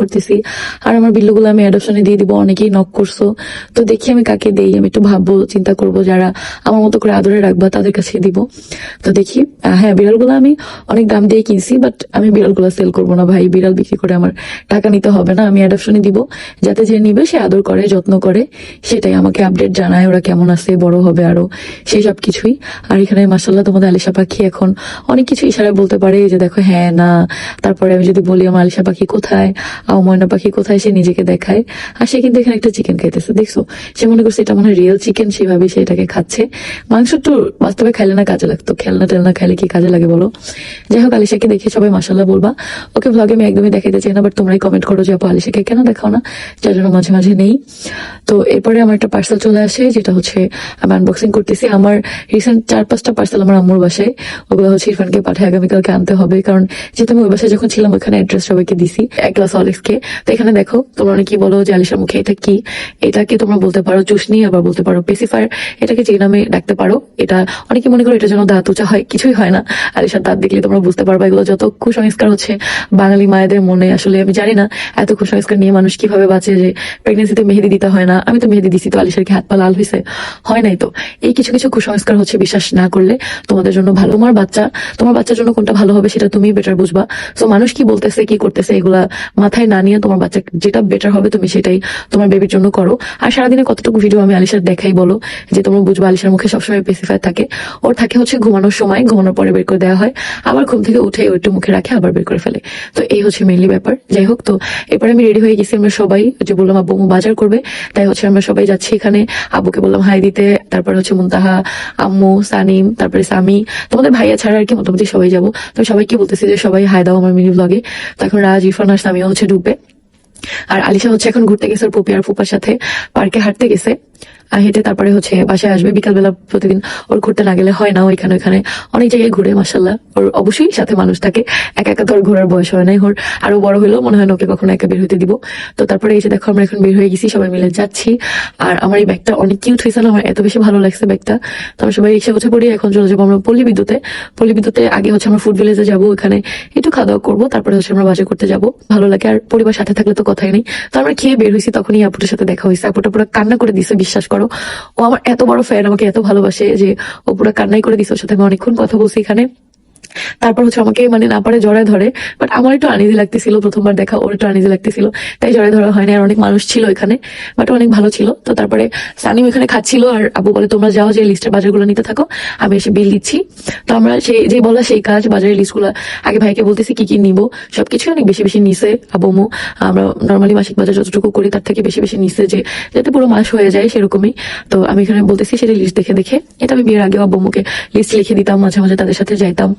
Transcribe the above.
করতেছি। আর আমার বিল্লুগুলো আমি অ্যাডপশনে দিয়ে দিব, অনেকেই নক করছ। তো দেখি আমি কাকে দেই, আমি একটু ভাববো, চিন্তা করব, যারা আমার মতো করে আদরে রাখবা, তাদের কাছে দিব। তো দেখি হ্যাঁ বিড়ালগুলো আমি অনেক দাম দিয়ে কিনছি বাট আমি বিড়ালগুলো সেল করব না ভাই। বিড়াল বিক্রি করে আমার টাকা নিতে হবে না, আমি অ্যাডপশনে দিব। যাতে যে নিবে, সে আদর করে, যত্ন করে। সেটাই আমাকে আপডেট জানায় ওরা কেমন আছে, বড় হবে আরও সেই সব কিছুই। আর এখানে মাসাল্লাহ তোমাদের আলিশা পাখি এখন অনেক কিছু ইশারায় বলতে পারে যে দেখো হ্যাঁ না, তারপরে আমি যদি বলি আমার আলিশা পাখি কোথায় ময়না পাখি কোথায় সে নিজেকে দেখায়। আর সে কিন্তু এখানে একটা চিকেন খাইতেছে। দেখছ? সে মনে করছে এটা মনে হয় রিয়েল চিকেন সেভাবে সে এটাকে খাচ্ছে। মাংস তো বাস্তবে খাইলে না কাজে লাগতো। খেলনা টেলনা খাইলে কি কাজে লাগে বলো? যাই হোক, আলিশাকে দেখে সবাই মাসাল্লাহ বলবা। ওকে ব্লগে আমি একদমই দেখাইতে চাই না বাট তোমরাই কমেন্ট করো যে, আপু, আলিশাকে কেন দেখাও না? যার জন্য মাঝে মাঝে নেই। তো এরপরে আমার একটা পার্সেল চলে আসে, যেটা হচ্ছে আমি আনবক্সিং করতেছি। আমার রিসেন্ট চার পাঁচটা পার্সেল আমার আম্মুর বাসায়। ওগুলো হচ্ছে ইরফানকে পাঠায়, আগামীকালকে আনতে হবে। কারণ যেহেতু আমি ওই বাসায় যখন ছিলাম, ওখানে অ্যাড্রেস সবাইকে দিছি। এক গ্লাস অলিক্সকে তো এখানে দেখো, তোমরা অনেকেই বলো যে আলিশার মুখে এটা কি? এটাকে তোমরা বলতে পারো চুষনি, আবার বলতে পারো পেসিফায়ার। এটাকে যে নামে ডাকতে পারো, এটা অনেকে মনে করো এটা যেন দাঁত উঁচা হয়, কিছুই হয় না। আলিশার দাঁত দেখলে তোমরা বুঝতে পারবা এগুলো যত কুসংস্কার হচ্ছে বাঙালি মায়েদের মনে, আসলে আমি জানি না এত কুসংস্কার নিয়ে মানুষ কীভাবে বাঁচে যে প্রেগনেন্সিতে মেহেদি দিতে হয় না। আমি তো মেহেদি দিছি, তো আলিশার কি হাত পা লাল হয়েছে হয় নাই তো। এই কিছু কিছু কুসংস্কার হচ্ছে বিশ্বাস না করলে তোমাদের জন্য ভালো। তোমার বাচ্চা, তোমার বাচ্চার জন্য কোনটা ভালো হবে সেটা তুমি বেটার বুঝবা। তো মানুষ কি বলতেছে, কি করতেছে, এগুলা মাথায় না নিয়ে তোমার বাচ্চা যেটা বেটার হবে তুমি সেটাই তোমার বেবির জন্য করো। আর সারাদিনে কতটুকু ভিডিও আমি আলিশার দেখাই বলো? যে তোমরা বুঝবা আলিশার মুখে সবসময় পেসিফাই থাকে। ওর থাকে হচ্ছে ঘুমানোর সময়, ঘুমানোর পরে বের করে দেওয়া হয়। আবার ঘুম থেকে উঠে ওইটা মুখে রাখে, আবার বের করে ফেলে। তো এই হচ্ছে মেনলি ব্যাপার। যাই হোক, তো এরপরে আমি রেডি হয়ে গেছি আমরা সবাই। যে বললাম, আব্বু বাজার করবে। তাই হচ্ছে আমরা সবাই যাচ্ছি এখানে। আব্বুকে বললাম, হাই দিতে। তারপরে হচ্ছে মুনতাহা, আম্মু, সানিম, তারপরে সামি। তোমাদের ভাইয়া ছাড়া আর কি, মোটামুটি সবাই যাব। তো সবাইকে বলতেছি যে, সবাই হাই দাও আমার মিনি ব্লগে তো এখন রাজ, ইরফান সামিও হচ্ছে ঢুকবে আর আলিশা হচ্ছে এখন ঘুরতে গেছে ওর পপি আর ফুপার সাথে। পার্কে হাঁটতে গেছে। হেঁটে তারপরে হচ্ছে বাসায় আসবে। বিকালবেলা প্রতিদিন ওর ঘুরতে না গেলে হয় না ওইখানে ওইখানে। অনেক জায়গায় ঘুরে মাসাল্লাহ ওর অবশ্যই সাথে মানুষ থাকে। একা একা ওর ঘোরার বয়স হয় নাই। ওর আরও বড় হলেও মনে হয় না ওকে কখনো একা বের হতে দিব। তো তারপরে যে দেখো, আমরা এখন বের হয়ে গেছি, সবাই মিলে যাচ্ছি। আর আমার এই ব্যাগটা অনেক কিউট হয়েছে না? আমার এত বেশি ভালো লাগছে ব্যাগটা। তো আমরা সবাই রিক্সা উঠে পড়ি এখন চলে যাব আমরা পল্লী বিদ্যুতে। পল্লী বিদ্যুতে আগে হচ্ছে আমরা ফুড ভিলেজে যাব, ওখানে একটু খাওয়া দাওয়া করব, তারপরে হচ্ছে আমরা বাজার করতে যাব। ভালো লাগে। আর পরিবার সাথে থাকলে তো কথাই নেই। তো আমরা খেয়ে বের হয়েছি, তখনই আপুটার সাথে দেখা হয়েছে। আপুটা পুরো কান্না করে দিছে, বিশ্বাস করো ও আমার এত বড় ফ্যান আমাকে এত ভালোবাসে যে ও পুরো কান্নাই করে দিছে ওর সাথে। আমি অনেকক্ষণ কথা বলছি এখানে। তারপর হচ্ছে আমাকে মানে না পারে জড়ায় ধরে বাট আমার একটু আনিজি লাগতেছিল, প্রথমবার দেখা ওর একটু আনিজি লাগতেছিল, তাই জড়ায় ধরা হয়নি আর অনেক মানুষ ছিল এখানে বাট অনেক ভালো ছিল। তো তারপরে সানিম এখানে খাচ্ছিল আর আবু বলে, তোমরা যাও যে লিস্টের বাজারগুলো নিতে থাকো, আমি এসে বিল দিচ্ছি। তো আমরা সেই যে বলা সেই কাজ, বাজারের লিস্টগুলো আগে ভাইকে বলতেছি, কি কি নিব? সবকিছু অনেক বেশি বেশি নিছে আবমু আমরা নর্মালি মাসিক বাজার যতটুকু করি, তার থেকে বেশি বেশি নিছে যে, যাতে পুরো মাস হয়ে যায় সেরকমই। তো আমি এখানে বলতেছি, সেটা লিস্ট দেখে দেখে। এটা আমি বিয়ের আগে আব্বুকে লিস্ট লিখে দিতাম, মাঝে মাঝে তাদের সাথে যাইতাম।